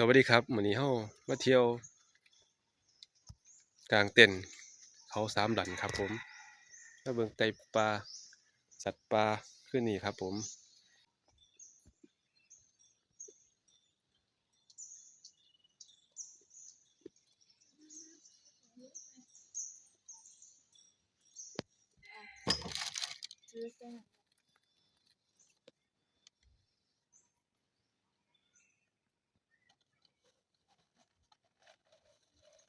สวัสดีครับมื้อนี้เฮามาเที่ยว กลางเต็นท์เขาสามหลันครับ ผมมาเบิ่งไตปลาสัตว์ป่าขึ้นนี่ครับ ผมซื้อเส้น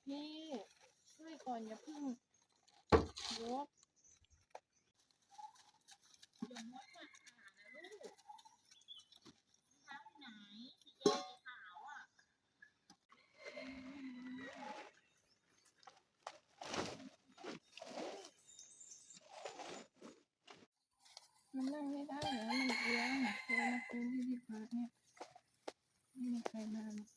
พี่ช่วยก่ อนอย่าเพิ่งยกอย่ามดมาหานะลูกเท้าไหนสีแดงสีขาวอะมันนั่งไม่ได้เหรอมันเอียงเวลามาคุยที่ที่พักเนี่ยไม่มีใครมาหรอก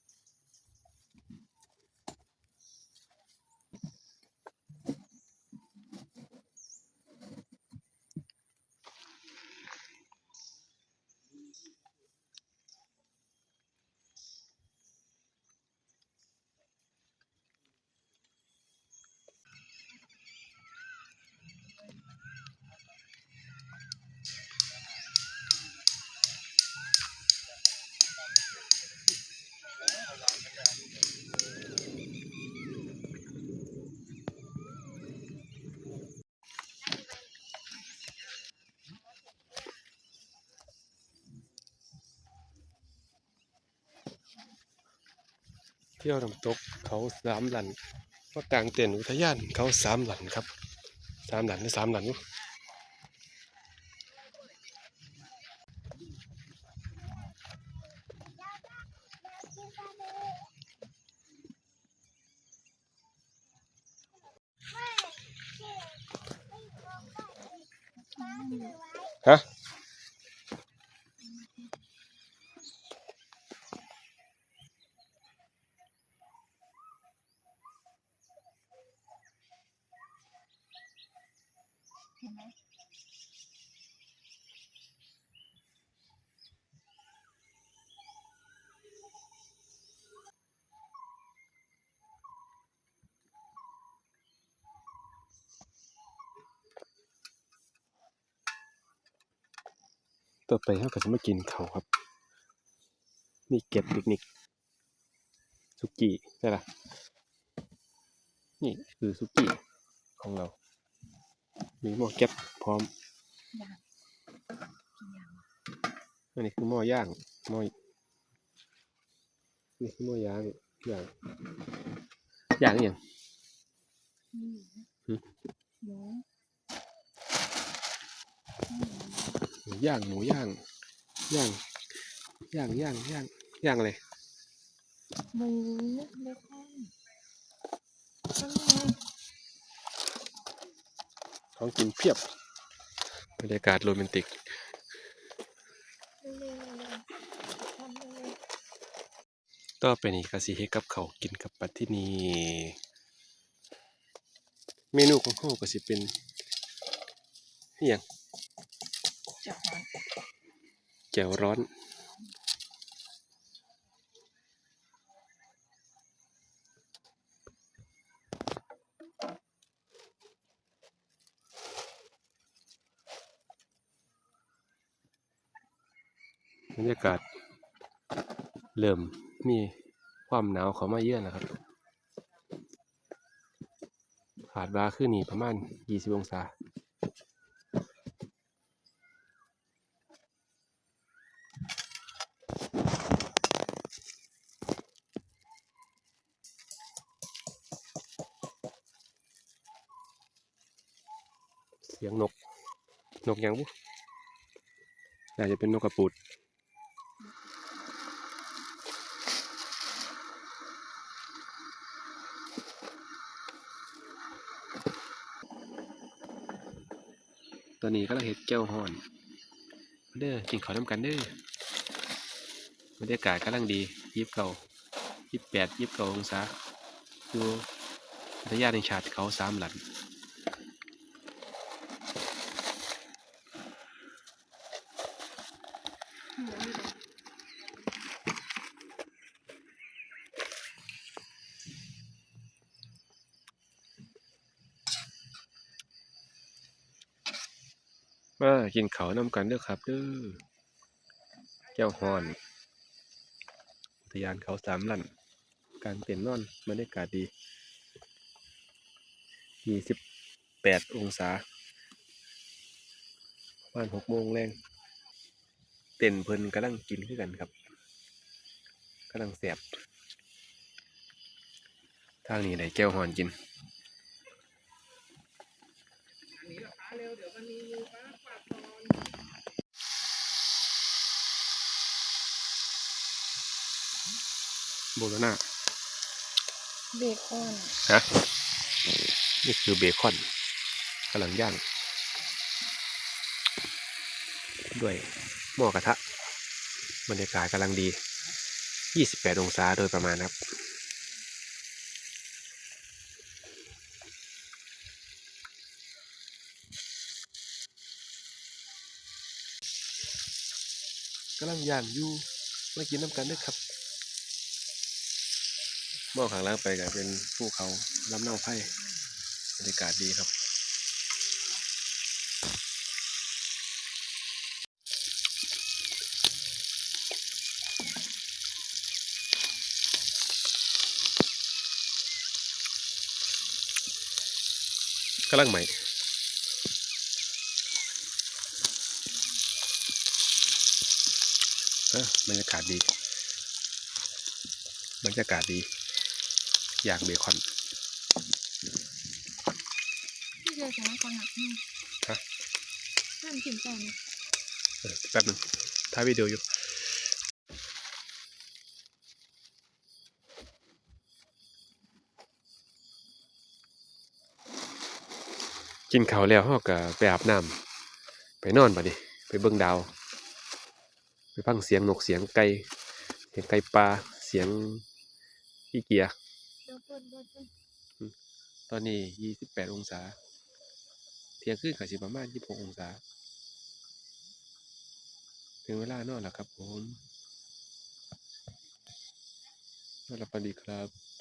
เที่ยวน้ำตกเขาสามหลันมากลางเต็นอุทยานเขาสามหลันครับสามหลันหรือสามหลันฮะ ต่อไปเราก็จะมากินเขาวครับ มีเก็บปิกนิกสุกี้ใช่ละนี่คือสุกี้ของเรา มีหม้อแก๊บพร้อมอยากกินอย่างอันนี้คือหม้อย่างหม้อนี่คือหม้อย่างย่างย่างอหย่างนี่หึหมู หมูย่างหมูย่างย่างย่างย่างย่างย่างอะไรหมูเบคอนก็ไงของกินเพียบบรรยากาศโรแมนติกเร็วๆเร็วๆทำเร็วต่อไปนี้ก็สิเฮ็ดกับเขาวกินกับปัดที่นี่เมนูของเขาก็สิเป็นอหย่างๆจะหอน แจ่วร้อน บรรยากาศ เริ่มมีความหนาวเข้ามาเยือะนะครับขาดว่าขึ้นนี่ประมาณ 20 องศา สียงนก นกยังบุน่าจะเป็นนกกระปูดตอนนี้ก็เราเห็ดแก้วห่อน เด้อกินข้าวน้ำกันเด้อบรรยากาศกำลังดียิบเก่ายิบแปดยิบเก่าองศาอยู่อุทยานแห่งชาติเขาสามหลัน มากินเขาน้ำกันเด้อครับเด้อแก้วฮอนอุทยานเขาสามลันการเต็นท์นอนบรรยากาศดียี่สิบแปดองศา บ้านหกโมงแรง เต็นท์เพิ่นกำลังกินคือกันครับกำลังแสบทางนี้ได้แก้วฮ้อนกินโบโลนาเบคอนฮะนี่คือเบคอนกำลังย่าง ด้วย หม้อกระทะ บรรยากาศกำลังดี 28 องศาโดยประมาณครับ กำลังย่างอยู่มากินน้ำกันด้วยครับมองข้างล่างไปก็เป็นภูเขาลำเนาไผ่บรรยากาศดีครับ กำลังใหม่เออบรรยากาศดี บรรยากาศดี อยากเบคอนที่เจอสารคนหนักนึงฮะนั่นกินใจไหมเออแป๊บหนึงถ่ายวิดีโออยู่ กินข้าวแล้วเราก็ไปอาบน้ำไปนอนบัดนี้ ไปเบิ่งดาว ไปฟังเสียงนกเสียงไก่เสียงไก่ปลาเสียงอีเกียเดี๋ยวเปิดเปิดเปิดตอนนี้28องศา เที่ยงคืนก็สิประมาณ26องศา ถึงเวลานอนแล้วครับผมนอนหลับฝันดีครับ